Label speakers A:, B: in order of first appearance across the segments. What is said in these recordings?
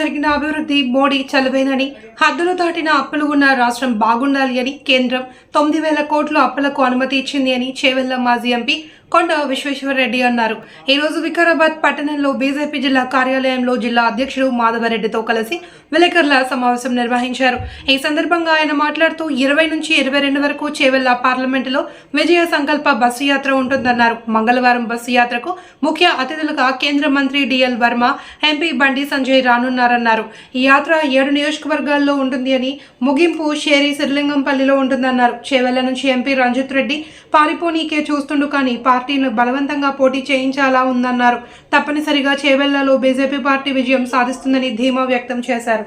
A: జరిగిన అభివృద్ధి మోడీ చలువేనని హద్దులు దాటిన అప్పులు ఉన్న రాష్ట్రం బాగుండాలి అని కేంద్రం తొమ్మిది వేల కోట్ల అప్పులకు అనుమతి ఇచ్చింది అని చేవెళ్ళ మాజీ ఎంపీ కొండ విశ్వేశ్వరరెడ్డి అన్నారు. ఈ రోజు వికారాబాద్ పట్టణంలో బీజేపీ జిల్లా కార్యాలయంలో జిల్లా అధ్యక్షుడు మాధవరెడ్డితో కలిసి విలేకరుల సమావేశం నిర్వహించారు. ఈ సందర్భంగా ఆయన మాట్లాడుతూ ఇరవై నుంచి ఇరవై రెండు వరకు చేవెళ్ళ పార్లమెంటులో విజయ సంకల్ప బస్సు యాత్ర ఉంటుందన్నారు. మంగళవారం బస్సు యాత్రకు ముఖ్య అతిథులుగా కేంద్ర మంత్రి డిఎల్ వర్మ ఎంపీ బండి సంజయ్ రానున్నారన్నారు. ఈ యాత్ర ఏడు నియోజకవర్గాల్లో ఉంటుంది అని ముగింపు షేరి సిరిలింగంపల్లిలో ఉంటుందన్నారు. చేవెళ్ళ నుంచి ఎంపీ రంజిత్ రెడ్డి పారిపోనీకే చూస్తుండు కానీ పార్టీని బలవంతంగా పోటీ చేయించాలా ఉందన్నారు. తప్పనిసరిగా చేవెళ్ళలో బీజేపీ పార్టీ విజయం సాధిస్తుందని ధీమా వ్యక్తం చేశారు.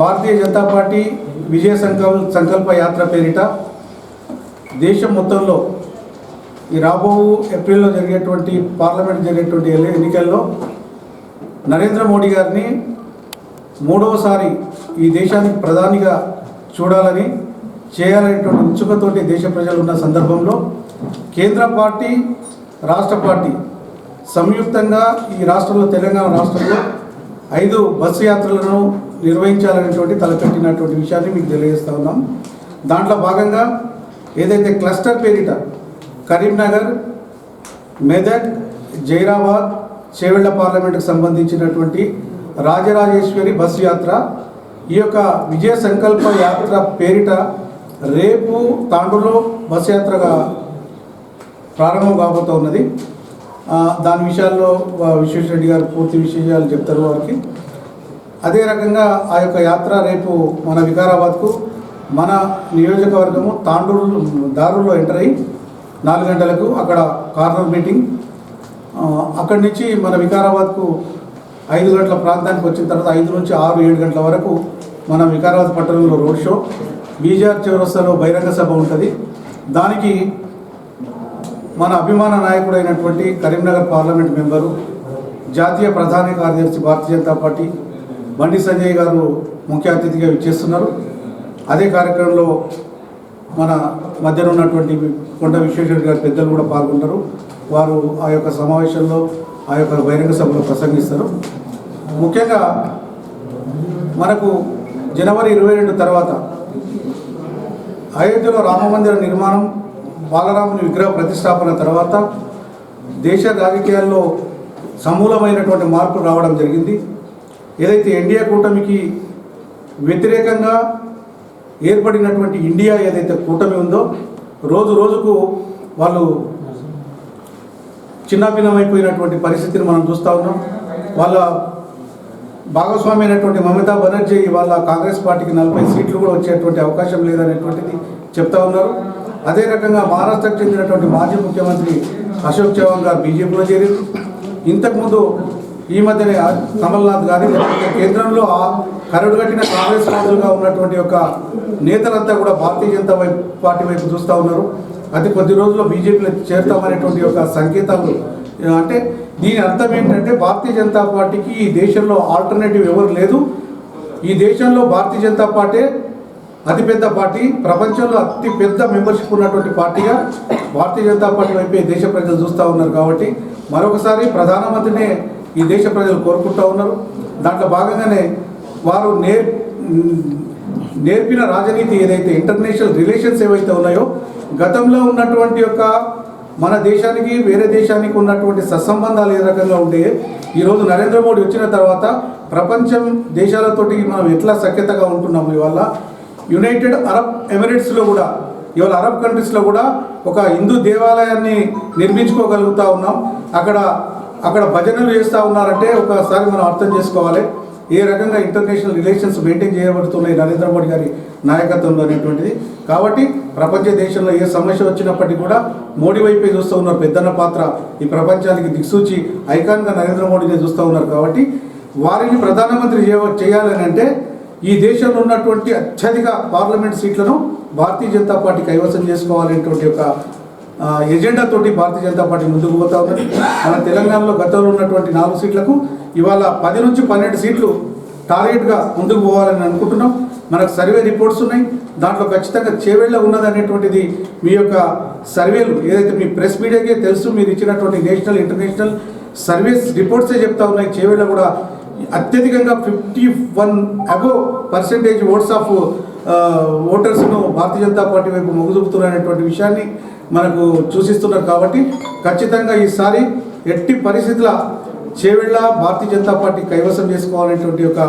B: భారతీయ జనతా పార్టీ విజయ సంకల్ప సంకల్ప యాత్ర పేరిట దేశం మొత్తంలో ఈ రాబో ఏప్రిల్లో జరిగేటువంటి పార్లమెంట్ జరిగేటువంటి ఎన్నికల్లో నరేంద్ర మోడీ గారిని మూడవసారి ఈ దేశానికి ప్రధానిగా చూడాలని చేయాలనేటువంటి ఉత్సుకతోటి దేశ ప్రజలు ఉన్న సందర్భంలో కేంద్ర పార్టీ రాష్ట్ర పార్టీ సంయుక్తంగా ఈ రాష్ట్రంలో తెలంగాణ రాష్ట్రంలో ఐదు బస్సు యాత్రలను నిర్వహించాలనేటువంటి తలపెట్టినటువంటి విషయాన్ని మీకు తెలియజేస్తూ ఉన్నాం. దాంట్లో భాగంగా ఏదైతే క్లస్టర్ పేరిట కరీంనగర్ మెదక్ జైరాబాద్ చేవెళ్ళ పార్లమెంటుకు సంబంధించినటువంటి రాజరాజేశ్వరి బస్సు యాత్ర ఈ యొక్క విజయ సంకల్ప యాత్ర పేరిట రేపు తాండూరులో బస్ యాత్రగా ప్రారంభం కాబోతూ ఉన్నది. దాని విషయాల్లో విశ్వేశ్వరెడ్డి గారు పూర్తి విశేషాలు చెప్తారు వారికి. అదే రకంగా ఆ యొక్క యాత్ర రేపు మన వికారాబాద్కు మన నియోజకవర్గము తాండూరు దారుల్లో ఎంటర్ అయ్యి నాలుగు గంటలకు అక్కడ కార్నర్ మీటింగ్. అక్కడి నుంచి మన వికారాబాద్కు ఐదు గంటల ప్రాంతానికి వచ్చిన తర్వాత ఐదు నుంచి ఆరు ఏడు గంటల వరకు మన వికారాబాద్ పట్టణంలో రోడ్ షో. బీజార్ చౌరస్తాలో బహిరంగ సభ ఉంటుంది. దానికి మన అభిమాన నాయకుడైనటువంటి కరీంనగర్ పార్లమెంట్ మెంబరు జాతీయ ప్రధాన కార్యదర్శి భారతీయ జనతా పార్టీ బండి సంజయ్ గారు ముఖ్య అతిథిగా విచ్చేస్తున్నారు. అదే కార్యక్రమంలో మన మధ్యన ఉన్నటువంటి కొండ విశ్వేశ్వర గారి పెద్దలు కూడా పాల్గొంటారు. వారు ఆ యొక్క సమావేశంలో ఆ యొక్క బహిరంగ సభలో ప్రసంగిస్తారు. ముఖ్యంగా మనకు జనవరి ఇరవై రెండు తర్వాత అయోధ్యలో రామమందిర నిర్మాణం బాలరాముని విగ్రహ ప్రతిష్టాపన తర్వాత దేశ రాజకీయాల్లో సమూలమైనటువంటి మార్పులు రావడం జరిగింది. ఏదైతే ఎన్డీఏ కూటమికి వ్యతిరేకంగా ఏర్పడినటువంటి ఇండియా ఏదైతే కూటమి ఉందో రోజు రోజుకు వాళ్ళు చిన్నాభిన్నమైపోయినటువంటి పరిస్థితిని మనం చూస్తూ ఉన్నాం. వాళ్ళ భాగస్వామి అయినటువంటి మమతా బెనర్జీ వాళ్ళ కాంగ్రెస్ పార్టీకి నలభై సీట్లు కూడా వచ్చేటువంటి అవకాశం లేదనేటువంటిది చెప్తా ఉన్నారు. అదే రకంగా మహారాష్ట్రకు చెందినటువంటి మాజీ ముఖ్యమంత్రి అశోక్ చవాన్ గారు బీజేపీలో చేరారు ఇంతకుముందు ఈ మధ్యనే కమల్నాథ్ గారి కేంద్రంలో ఆ కరడు కట్టిన కాంగ్రెస్ రాజులుగా ఉన్నటువంటి యొక్క నేతలంతా కూడా భారతీయ జనతా వైపు పార్టీ వైపు చూస్తూ ఉన్నారు. అతి కొద్ది రోజుల్లో బీజేపీలో చేరుతామనేటువంటి యొక్క సంకేతాలు అంటే దీని అర్థం ఏంటంటే భారతీయ జనతా పార్టీకి ఈ దేశంలో ఆల్టర్నేటివ్ ఎవరు లేదు. ఈ దేశంలో భారతీయ జనతా పార్టీ అతిపెద్ద పార్టీ ప్రపంచంలో అతి పెద్ద మెంబర్షిప్ ఉన్నటువంటి పార్టీగా భారతీయ జనతా పార్టీ వైపే దేశ ప్రజలు చూస్తూ ఉన్నారు కాబట్టి మరొకసారి ప్రధానమంత్రినే ఈ దేశ ప్రజలు కోరుకుంటూ ఉన్నారు. దాంట్లో భాగంగానే వారు నేర్ నేర్పిన రాజనీతి ఏదైతే ఇంటర్నేషనల్ రిలేషన్స్ ఏవైతే ఉన్నాయో గతంలో ఉన్నటువంటి యొక్క మన దేశానికి వేరే దేశానికి ఉన్నటువంటి సత్సంబంధాలు ఏ రకంగా ఉండే ఈరోజు నరేంద్ర మోడీ వచ్చిన తర్వాత ప్రపంచం దేశాలతోటి మనం ఎట్లా సఖ్యతగా ఉంటున్నాము ఇవాళ? యునైటెడ్ అరబ్ ఎమిరేట్స్లో కూడా ఇవాళ అరబ్ కంట్రీస్లో కూడా ఒక హిందూ దేవాలయాన్ని నిర్మించుకోగలుగుతా ఉన్నాం. అక్కడ అక్కడ భజనలు చేస్తూ ఉన్నారంటే ఒకసారి మనం అర్థం చేసుకోవాలి. ఏ రకంగా ఇంటర్నేషనల్ రిలేషన్స్ మెయింటైన్ చేయబడుతున్నాయి నరేంద్ర మోడీ గారి నాయకత్వంలో అనేటువంటిది. కాబట్టి ప్రపంచ దేశంలో ఏ సమస్య వచ్చినప్పటికీ కూడా మోడీ వైపే చూస్తూ ఉన్నారు పెద్దన్న పాత్ర ఈ ప్రపంచానికి దిక్సూచి ఐకాన్గా నరేంద్ర మోడీనే చూస్తూ ఉన్నారు కాబట్టి వారిని ప్రధానమంత్రి చేయాలని అంటే ఈ దేశంలో ఉన్నటువంటి అత్యధిక పార్లమెంట్ సీట్లను భారతీయ జనతా పార్టీ కైవసం చేసుకోవాలనేటువంటి ఒక ఎజెండా తోటి భారతీయ జనతా పార్టీ ముందుకు పోతా ఉన్నది మన తెలంగాణలో గతంలో ఉన్నటువంటి నాలుగు సీట్లకు ఇవాళ పది నుంచి పన్నెండు సీట్లు టార్గెట్గా ముందుకు పోవాలని అనుకుంటున్నాం. మనకు సర్వే రిపోర్ట్స్ ఉన్నాయి. దాంట్లో ఖచ్చితంగా చేవేళ్ళ ఉన్నది అనేటువంటిది మీ యొక్క సర్వేలు ఏదైతే మీ ప్రెస్ మీడియాకే తెలుసు మీరు ఇచ్చినటువంటి నేషనల్ ఇంటర్నేషనల్ సర్వీస్ రిపోర్ట్సే చెప్తా ఉన్నాయి. చేవేళ్ళ కూడా అత్యధికంగా fifty one above percentage votes of ఓటర్స్ను Bharatiya Janata party వైపు మొగ్గుదూపుతున్నారనేటువంటి విషయాన్ని మనకు సూచిస్తున్నారు కాబట్టి ఖచ్చితంగా ఈసారి ఎట్టి పరిస్థితుల చేవెళ్ళ భారతీయ జనతా పార్టీ కైవసం చేసుకోవాలనేటువంటి ఒక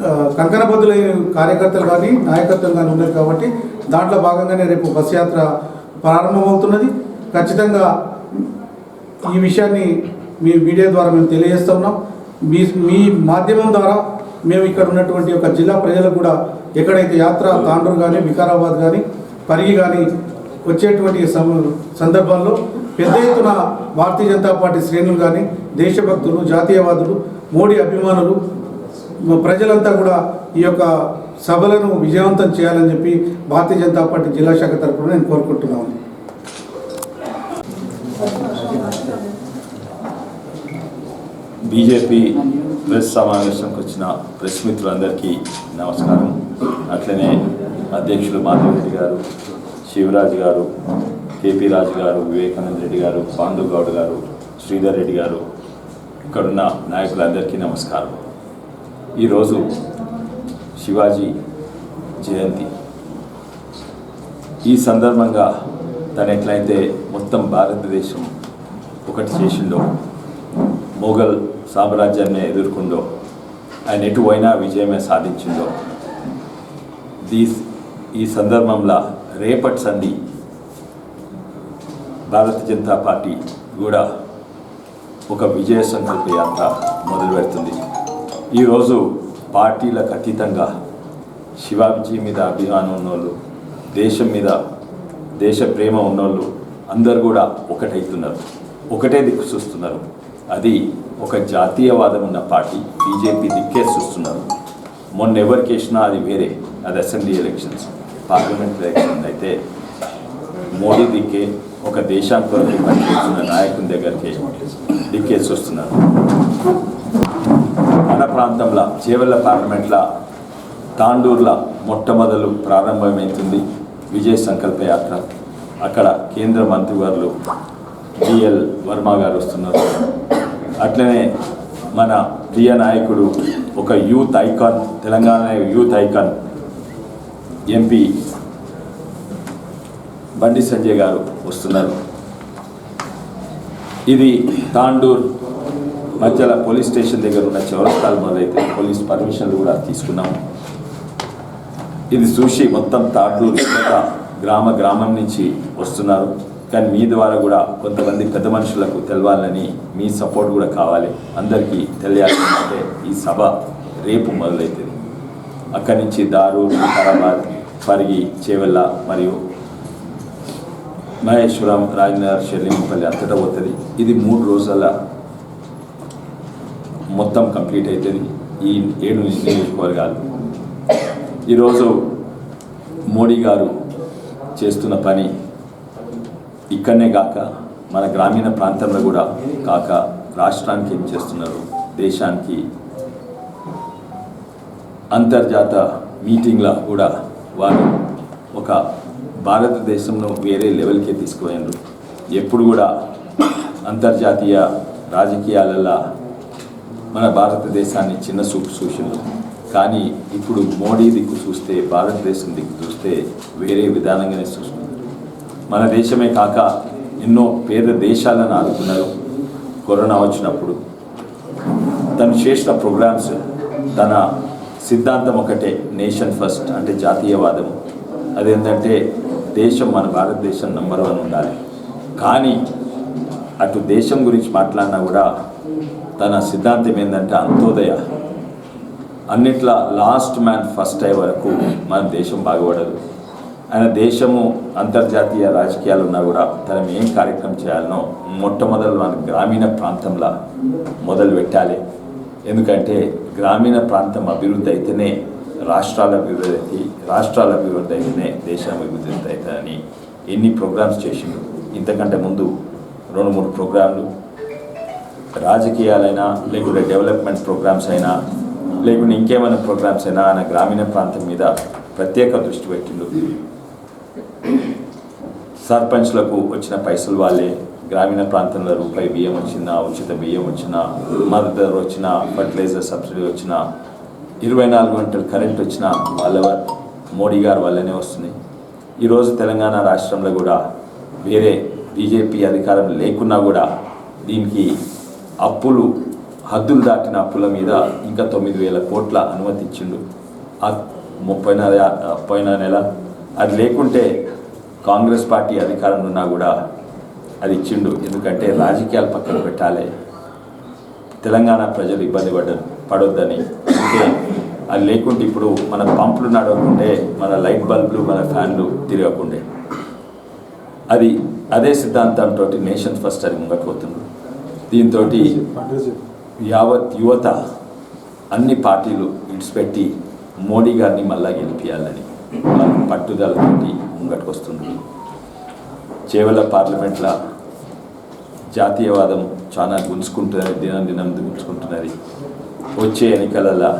B: ఆ, కంకణబద్దులైన కార్యకర్తలు కానీ నాయకత్వం కానీ ఉన్నారు కాబట్టి దాంట్లో భాగంగానే రేపు బస్ యాత్ర ప్రారంభమవుతున్నది. ఖచ్చితంగా ఈ విషయాన్ని మీ మీడియా ద్వారా మేము తెలియజేస్తూ ఉన్నాం. మీ మీ మాధ్యమం ద్వారా మేము ఇక్కడ ఉన్నటువంటి ఒక జిల్లా ప్రజలకు కూడా ఎక్కడైతే యాత్ర తాండూరు కానీ వికారాబాద్ కానీ పరిగి కానీ వచ్చేటువంటి సం- సందర్భాల్లో పెద్ద ఎత్తున భారతీయ జనతా పార్టీ శ్రేణులు కానీ దేశభక్తులు జాతీయవాదులు మోడీ అభిమానులు ప్రజలంతా కూడా ఈ యొక్క సభలను విజయవంతం చేయాలని చెప్పి భారతీయ జనతా పార్టీ జిల్లా శాఖ తరఫున నేను కోరుకుంటున్నాను
C: బీజేపీ ప్రెస్ సమావేశంకి వచ్చిన ప్రెస్ మిత్రులందరికీ నమస్కారం. అట్లనే అధ్యక్షులు మాధవ్ గారు శివరాజ్ గారు కేపీ రాజు గారు వివేకానంద రెడ్డి గారు పాండు గౌడ్ గారు శ్రీధర్ రెడ్డి గారు ఇక్కడున్న నాయకులందరికీ నమస్కారం. ఈరోజు శివాజీ జయంతి. ఈ సందర్భంగా తను ఎట్లయితే మొత్తం భారతదేశం ఒకటి చేసిండో మొఘల్ సామ్రాజ్యాన్ని ఎదుర్కొండో ఆయన ఎటువైనా విజయమే సాధించిందో దీ ఈ సందర్భంలో రేపటి సంధి భారతీయ జనతా పార్టీ కూడా ఒక విజయ సంకల్ప యాత్ర మొదలు పెడుతుంది. ఈరోజు పార్టీలకు అతీతంగా శివాజీ మీద అభిమానం ఉన్నోళ్ళు దేశం మీద దేశ ప్రేమ ఉన్నోళ్ళు అందరు కూడా ఒకటవుతున్నారు ఒకటే దిక్కు చూస్తున్నారు. అది ఒక జాతీయవాదం ఉన్న పార్టీ బీజేపీ దిక్కే చూస్తున్నారు. మొన్న ఎవరికి వేసినా అది వేరే అది అసెంబ్లీ ఎలక్షన్స్. పార్లమెంట్ ఎలక్షన్ అయితే మోడీ దిక్కే ఒక దేశానికి కొరకు పనిచేస్తున్న నాయకుని దగ్గరికి దిక్కేసి వస్తున్నారు మన ప్రాంతంలో చేవెళ్ళ పార్లమెంట్లో తాండూర్ల మొట్టమొదలు ప్రారంభమవుతుంది విజయ్ సంకల్ప యాత్ర. అక్కడ కేంద్ర మంత్రివర్లు బిఎల్ వర్మ గారు వస్తున్నారు. అట్లనే మన ప్రియ నాయకుడు ఒక youth icon Telangana youth icon MP Bandi Sanjay garu వస్తున్నారు. ఇది తాండూర్ మధ్యలో పోలీస్ స్టేషన్ దగ్గర ఉన్న చౌరస్తాలు మొదలైతే పోలీస్ పర్మిషన్లు కూడా తీసుకున్నాము. ఇది చూసి మొత్తం తాండూర్ గ్రామ గ్రామం నుంచి వస్తున్నారు. కానీ మీ ద్వారా కూడా కొంతమంది పెద్ద మనుషులకు తెలవాలని మీ సపోర్ట్ కూడా కావాలి. అందరికీ తెలియాలంటే ఈ సభ రేపు మొదలవుతుంది అక్కడి నుంచి దారు వికారాబాద్ పరిగి చేవెళ్ళ మరియు మహేశ్వరం రాజనగర్ షెల్లింపల్లి అంతటా పోతుంది. ఇది మూడు రోజుల మొత్తం కంప్లీట్ అవుతుంది ఈ ఏడు నియోజకవర్గాలు. ఈరోజు మోడీ గారు చేస్తున్న పని ఇక్కడనే కాక మన గ్రామీణ ప్రాంతంలో కూడా కాక రాష్ట్రానికి ఏం చేస్తున్నారు? దేశానికి అంతర్జాత మీటింగ్లో కూడా వారు ఒక భారతదేశంలో వేరే లెవెల్కే తీసుకుపోయినారు. ఎప్పుడు కూడా అంతర్జాతీయ రాజకీయాలలో మన భారతదేశాన్ని చిన్న చూపు చూసినారు కానీ ఇప్పుడు మోడీ దిక్కు చూస్తే భారతదేశం దిక్కు చూస్తే వేరే విధానంగానే చూస్తున్నారు. మన దేశమే కాక ఎన్నో పేద దేశాలను ఆదుకున్నారు కరోనా వచ్చినప్పుడు. తను చేసిన ప్రోగ్రామ్స్ తన సిద్ధాంతం ఒకటే నేషన్ ఫస్ట్ అంటే జాతీయవాదం. అదేంటంటే దేశం మన భారతదేశం నంబర్ వన్ ఉండాలి. కానీ అటు దేశం గురించి మాట్లాడినా కూడా తన సిద్ధాంతం ఏంటంటే అంత్యోదయ. అన్నిట్లా లాస్ట్ మ్యాన్ ఫస్ట్ అయ్యే వరకు మన దేశం బాగుపడదు. ఆయన దేశము అంతర్జాతీయ రాజకీయాలు ఉన్నా కూడా తనం ఏం కార్యక్రమం చేయాలనో మొట్టమొదలు మన గ్రామీణ ప్రాంతంలో మొదలు పెట్టాలి ఎందుకంటే గ్రామీణ ప్రాంతం అభివృద్ధి అయితేనే రాష్ట్రాల అభివృద్ధి అయితే రాష్ట్రాల అభివృద్ధి అయితేనే దేశం అభివృద్ధి అవుతుందని ఎన్ని ప్రోగ్రామ్స్ చేసిండు. ఇంతకంటే ముందు రెండు మూడు ప్రోగ్రాంలు రాజకీయాలైనా లేకుంటే డెవలప్మెంట్ ప్రోగ్రామ్స్ అయినా లేకుంటే ఇంకేమైనా ప్రోగ్రామ్స్ అయినా ఆయన గ్రామీణ ప్రాంతం మీద ప్రత్యేక దృష్టి పెట్టిండు. సర్పంచ్లకు వచ్చిన పైసలు వాళ్ళే గ్రామీణ ప్రాంతంలో రూపాయి బియ్యం వచ్చినా ఉచిత బియ్యం వచ్చినా మద్దతు ధర వచ్చినా ఫర్టిలైజర్ సబ్సిడీ వచ్చినా ఇరవై నాలుగు గంటలు కరెంట్ వచ్చినా వాళ్ళ మోడీ గారు వల్లనే వస్తుంది ఈరోజు తెలంగాణ రాష్ట్రంలో కూడా వేరే బీజేపీ అధికారం లేకున్నా కూడా దీనికి అప్పులు హద్దులు దాటిన అప్పుల మీద ఇంకా తొమ్మిది వేల కోట్ల అనుమతిచ్చిండు ఆ ముప్పై నెల పోయిన నెల. అది లేకుంటే కాంగ్రెస్ పార్టీ అధికారంలో ఉన్నా కూడా అది ఇచ్చిండు. ఎందుకంటే రాజకీయాలు పక్కన పెట్టాలి. తెలంగాణ ప్రజలు ఇబ్బంది పడ పడొద్దని. అంటే అది లేకుంటే ఇప్పుడు మన పంపులు నడవకుండే మన లైట్ బల్బులు మన ఫ్యాన్లు తిరగకుండే. అది అదే సిద్ధాంతంతో నేషన్ ఫస్ట్ అని ముంగకపోతుంది దీంతో యావత్ యువత అన్ని పార్టీలు ఇడిచిపెట్టి మోడీ గారిని మళ్ళా గెలిపించాలని వాళ్ళ పట్టుదలతోటి ముంగట్టుకొస్తుండ్రు చేవల పార్లమెంట్లో జాతీయవాదం చాలా గుంజుకుంటున్నది దినం దినం గుంజుకుంటున్నది. వచ్చే ఎన్నికలలో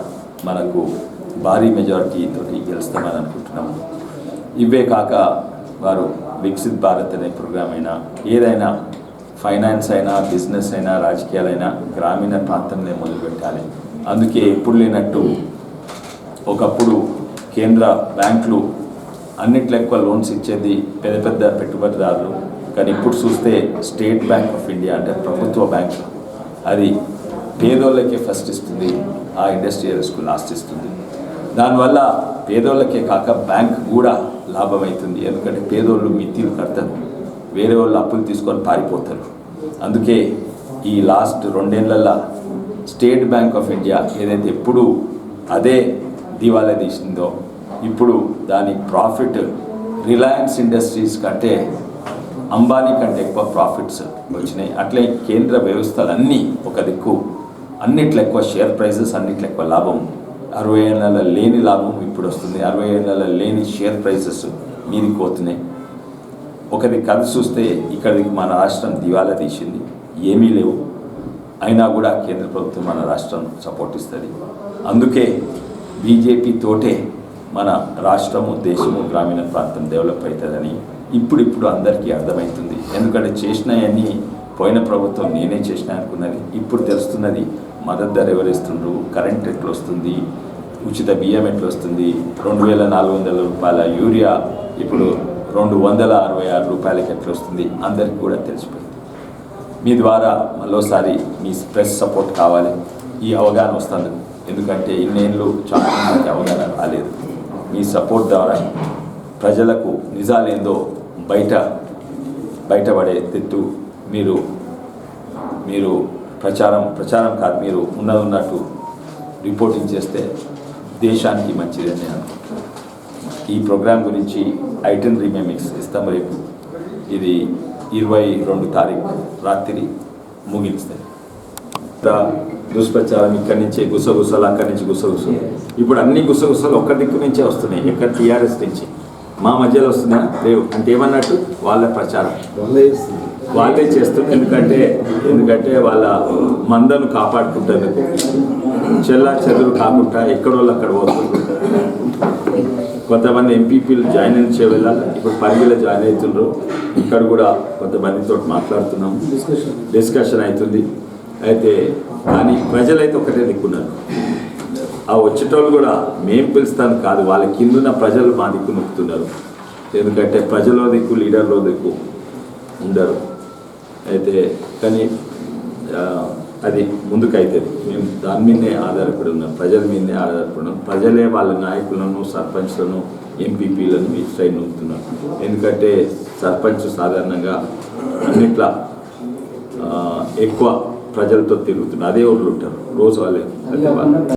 C: మనకు భారీ మెజారిటీతో గెలుస్తామని అనుకుంటున్నాము ఇవే కాక వారు వికసిత్ భారత్ అనే ప్రోగ్రామ్ అయినా ఏదైనా ఫైనాన్స్ అయినా బిజినెస్ అయినా రాజకీయాలైనా గ్రామీణ ప్రాంతంలో మొదలుపెట్టాలి అందుకే ఎప్పుడు లేనట్టు ఒకప్పుడు కేంద్ర బ్యాంకులు అన్నిట్లో ఎక్కువ లోన్స్ ఇచ్చేది పెద్ద పెద్ద పెట్టుబడిదారులు కానీ ఇప్పుడు చూస్తే స్టేట్ బ్యాంక్ ఆఫ్ ఇండియా అంటే ప్రభుత్వ బ్యాంక్. అది పేదోళ్ళకే ఫస్ట్ ఇస్తుంది ఆ ఇండస్ట్రియల్స్కు లాస్ట్ ఇస్తుంది. దానివల్ల పేదోళ్ళకే కాక బ్యాంక్ కూడా లాభం అవుతుంది ఎందుకంటే పేదోళ్ళు మిత్తిలు కడతారు. వేరే వాళ్ళు అప్పులు తీసుకొని పారిపోతారు. అందుకే ఈ లాస్ట్ రెండేళ్ళలో స్టేట్ బ్యాంక్ ఆఫ్ ఇండియా ఏదైతే ఎప్పుడు అదే దివాలా తీసిందో ఇప్పుడు దాని ప్రాఫిట్ రిలయన్స్ ఇండస్ట్రీస్ కంటే అంబానీ కంటే ఎక్కువ ప్రాఫిట్స్ వచ్చినాయి. అట్లే కేంద్ర వ్యవస్థలన్నీ ఒక దిక్కు. అన్నిట్లో ఎక్కువ షేర్ ప్రైజెస్ అన్నిట్లో ఎక్కువ లాభం. అరవై ఏళ్ళ లేని లాభం ఇప్పుడు వస్తుంది. అరవై ఏళ్ళ లేని షేర్ ప్రైజెస్ మీదికి పోతున్నాయి. ఒకది కథ చూస్తే ఇక్కడికి మన రాష్ట్రం దివాలా తీసింది. ఏమీ లేవు. అయినా కూడా కేంద్ర ప్రభుత్వం మన రాష్ట్రం సపోర్ట్ ఇస్తుంది. అందుకే బీజేపీ తోటే మన రాష్ట్రము దేశము గ్రామీణ ప్రాంతం డెవలప్ అవుతుందని ఇప్పుడు ఇప్పుడు అందరికీ అర్థమవుతుంది. ఎందుకంటే చేసినవన్నీ పోయిన ప్రభుత్వం నేనే చేసిన అనుకున్నది. ఇప్పుడు తెలుస్తున్నది మద్దతు ధర ఎవరిస్తుండ్రు కరెంట్ ఎట్లా వస్తుంది ఉచిత బియ్యం ఎట్లా వస్తుంది రెండు వేల నాలుగు వందల రూపాయల యూరియా ఇప్పుడు రెండు వందల అరవై ఆరు రూపాయలకి ఎట్లా వస్తుంది అందరికీ కూడా తెలిసిపోయింది. మీ ద్వారా మరోసారి మీ ప్రెస్ సపోర్ట్ కావాలి. ఈ అవగాహన వస్తుంది. ఎందుకంటే ఇన్నేళ్ళు చాలా మందికి అవగాహన రాలేదు. మీ సపోర్ట్ ద్వారా ప్రజలకు నిజాలేందో బయట బయటపడే తెత్తు మీరు మీరు ప్రచారం ప్రచారం కాదు మీరు ఉన్నది ఉన్నట్టు రిపోర్టింగ్ చేస్తే దేశానికి మంచిదని నేను అనుకుంటున్నాను. ఈ ప్రోగ్రాం గురించి ఐటెనరీ మెమిక్స్ ఇస్తాం రేపు. ఇది ఇరవై రెండు తారీఖు రాత్రి ముగిస్తాయి దుష్ప్రచారం ఇక్కడి నుంచే గుసగుసలు అక్కడి నుంచి గుసగుసలు. ఇప్పుడు అన్ని గుసగుసలు ఒక్క దిక్కు నుంచే వస్తున్నాయి ఎక్కడ టీఆర్ఎస్ నుంచి? మా మధ్యలో వస్తున్నాయా లేవు. అంటే ఏమన్నట్టు? వాళ్ళ ప్రచారం. వాళ్ళే చేస్తున్నారు. ఎందుకంటే ఎందుకంటే వాళ్ళ మందను కాపాడుకుంటేందుకు చెల్లా చెదురు కాకుండా ఎక్కడోళ్ళు అక్కడ పోతున్నారు. కొంతమంది ఎంపీపీలు జాయిన్ అయిన వెళ్ళాలి ఇప్పుడు పరిగిలో జాయిన్ అవుతుండ్రు. ఇక్కడ కూడా కొంతమందితో మాట్లాడుతున్నాం. డిస్కషన్ అవుతుంది. అయితే కానీ ప్రజలైతే ఒకటే దిక్కున్నారు. ఆ వచ్చేటోళ్ళు కూడా మేం పిలుస్తాను కాదు వాళ్ళ కిందున్న ప్రజలు మా దిక్కు నొక్కుతున్నారు. ఎందుకంటే ప్రజలో దిక్కు లీడర్లో దిక్కు ఉండరు. అయితే కానీ అది ముందుకు మేము దాని మీదనే ఆధారపడి ఉన్నాం ప్రజల మీదనే ఆధారపడి ఉన్నాం. ప్రజలే వాళ్ళ నాయకులను సర్పంచ్లను ఎంపీపీలను ఇటు సైడ్ నొక్కుతున్నారు. ఎందుకంటే సర్పంచ్ సాధారణంగా అన్నిట్లా ఎక్కువ ప్రజలతో తిరుగుతున్నారు. అదే ఊళ్ళు ఉంటారు రోజు వాళ్ళే.